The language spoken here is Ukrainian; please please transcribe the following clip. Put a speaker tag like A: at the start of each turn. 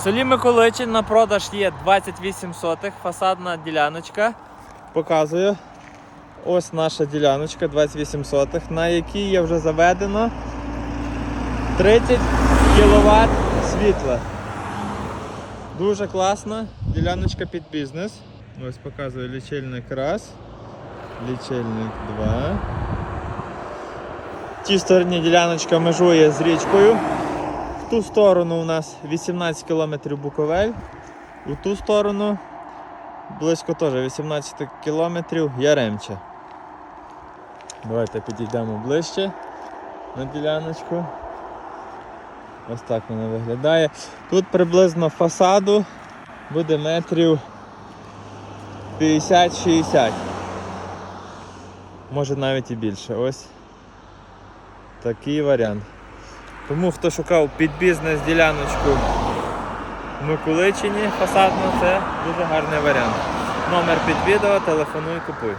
A: В селі Миколичин на продаж є 28 сотих, фасадна діляночка. Показую. Ось наша діляночка 28 сотих, на якій є вже заведено 30 кВт світла. Дуже класна діляночка під бізнес. Ось показую лічильник раз, лічильник 2. В тій стороні діляночка межує з річкою. Ту сторону у нас 18 км Буковель, у ту сторону близько теж 18 км Яремче. Давайте підійдемо ближче на діляночку. Ось так вона виглядає. Тут приблизно фасаду буде метрів 50-60. Може навіть і більше. Ось такий варіант. Тому хто шукав під бізнес діляночку в Миколичині фасадну, це дуже гарний варіант. Номер під відео, телефонуй, купуй.